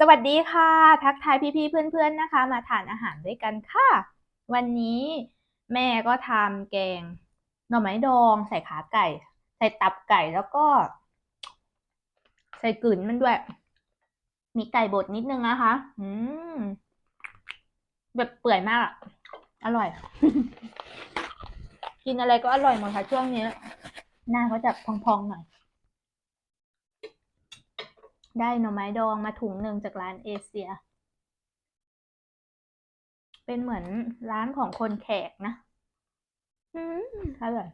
สวัสดีค่ะ ทักทายพี่ๆเพื่อนๆนะคะ มาทานอาหารด้วยกันค่ะ วันนี้แม่ก็ทำแกงหน่อไม้ดอง ใส่ขาไก่ ใส่ตับไก่แล้วก็ ใส่กลืนมันด้วย มีไก่บดนิดนึงนะคะ อืมแบบเปื่อยมาก อร่อย กินอะไรก็อร่อยหมดค่ะช่วงนี้ หน้าเขาจะพองๆหน่อย ได้หน่อไม้ดองมาถุงหนึ่งจากร้านเอเชีย เป็นเหมือนร้านของคนแขกนะ อืมอร่อย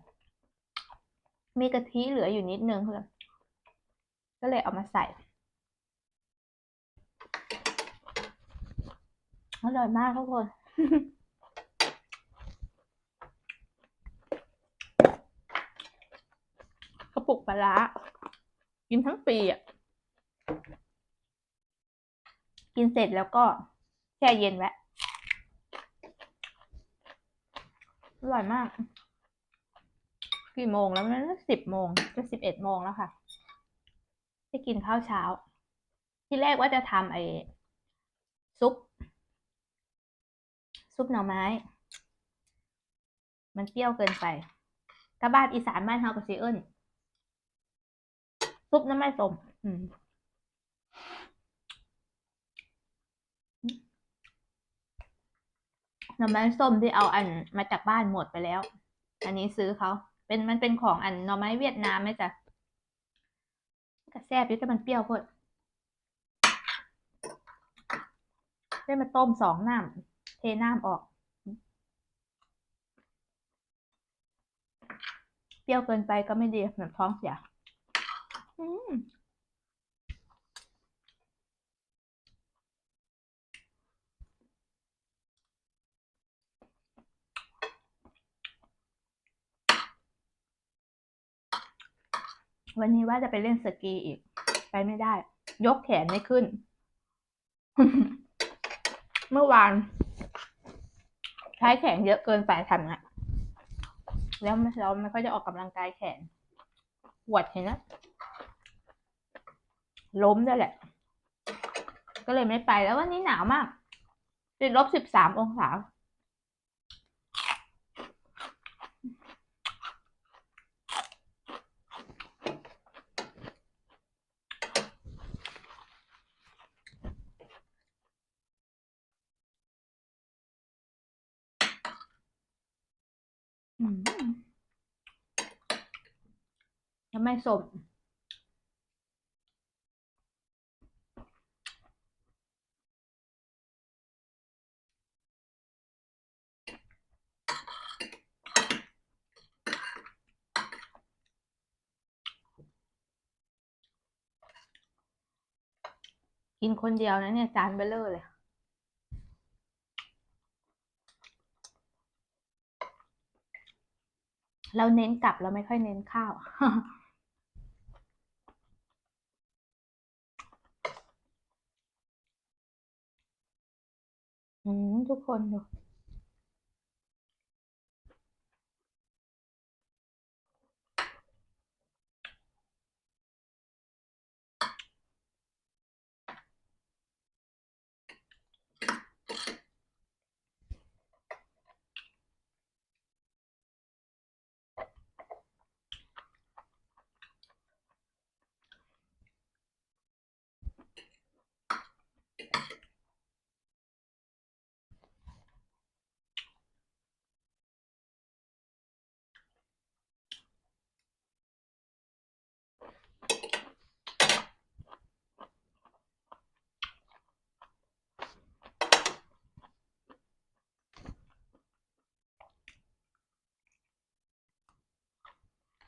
มีกะทิเหลืออยู่นิดนึงเลยก็เลยเอามาใส่ อร่อยมากทุกคนกระปุกปลาร้ากินทั้งปีอะ กินเสร็จแล้วก็แช่เย็นไว้อร่อยมาก กี่โมงแล้วนะสิบโมงจะสิบเอ็ดโมงแล้วค่ะได้กินข้าวเช้า ที่แรกว่าจะทำไอ้ซุป ซุปหน่อไม้ มันเปรี้ยวเกินไปถ้าบ้านอีสานบ้านเฮากับซีเอิญซุปน้ำไม่ส้มอืม หน่อไม้ส้มที่เอาอันมาจากบ้านหมดไปแล้ว อันนี้ซื้อเขา เป็นมันเป็นของอันหน่อไม้เวียดนามไหมจ๊ะกระแซบอยู่แต่มันเปรี้ยวพดได้มาต้มสองน้ำเทน้ำออก เปรี้ยวเกินไปก็ไม่ดีเหมือนท้องเสีย อืม วันนี้ว่าจะไปเล่นสกีอีก ไปไม่ได้ ยกแขนไม่ขึ้น เมื่อวาน ใช้แขนเยอะเกินไปทำอะแล้วเราไม่ค่อยจะออกกำลังกายแขนปวดเห็นนะล้มด้วยแหละ ก็เลยไม่ไปแล้ววันนี้หนาวมากติดลบสิบสามองศา อืมแล้ว ไม่สมกินคนเดียวนะเนี่ยจานเบลเลอร์เลยเราเน้นกลับเราไม่ค่อยเน้นข้าว อืม ทุกคนดู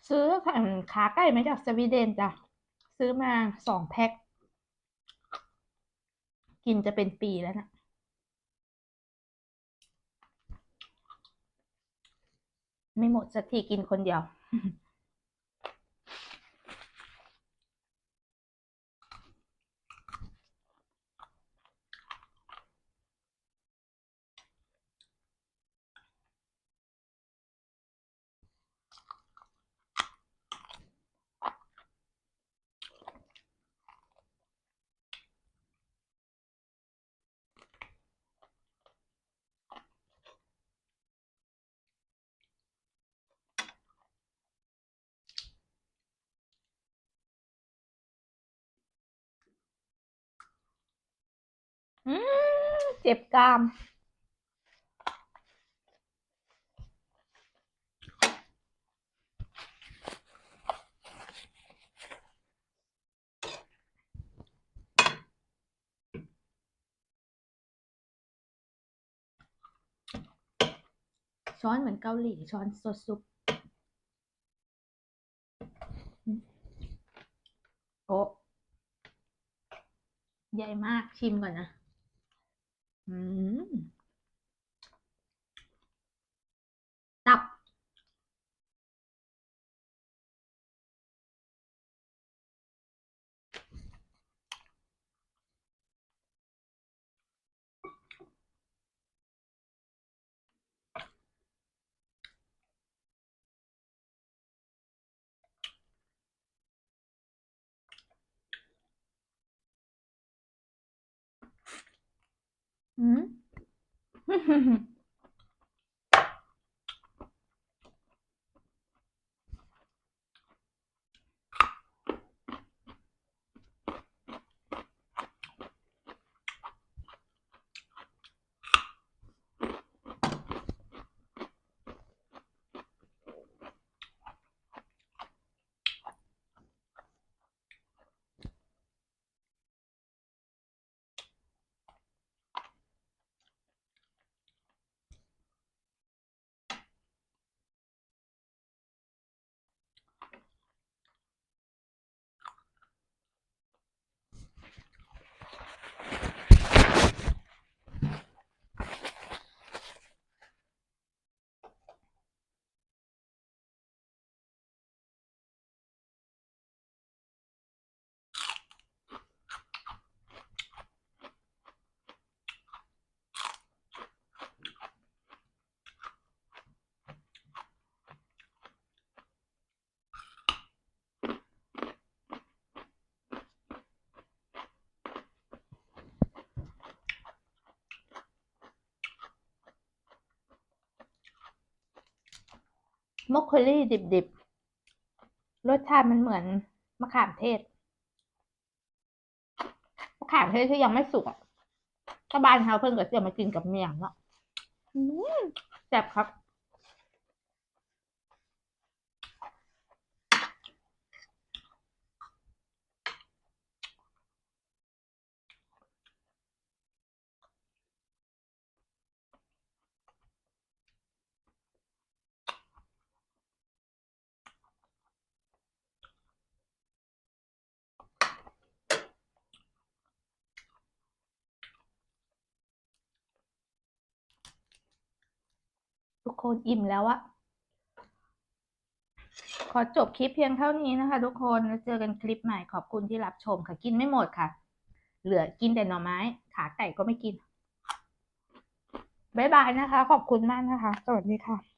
ซื้อขาไก่มาจากสวีเดนจ้ะ ซื้อมาสองแพ็ค กินจะเป็นปีแล้วนะไม่หมดสักทีกินคนเดียว เจ็บกราม ช้อนเหมือนเกาหลี ช้อนสดซุปโอ้ใหญ่มากชิมก่อนนะ อืม ตับ อืม มอคโคลี่ดิบๆ รสชาติมันเหมือนมะขามเทศ มะขามเทศที่ยังไม่สุกอะถ้าบ้านเขาเพิ่งก็จะมากินกับเมี่ยงเนาะอืมแซ่บครับ ทุกคนอิ่มแล้วอะขอจบคลิปเพียงเท่านี้นะคะทุกคนแล้วเจอกันคลิปใหม่ขอบคุณที่รับชมค่ะกินไม่หมดค่ะ เหลือกินแต่หน่อไม้ ขาไก่ก็ไม่กิน บ๊ายบายนะคะ ขอบคุณมากนะคะ สวัสดีค่ะ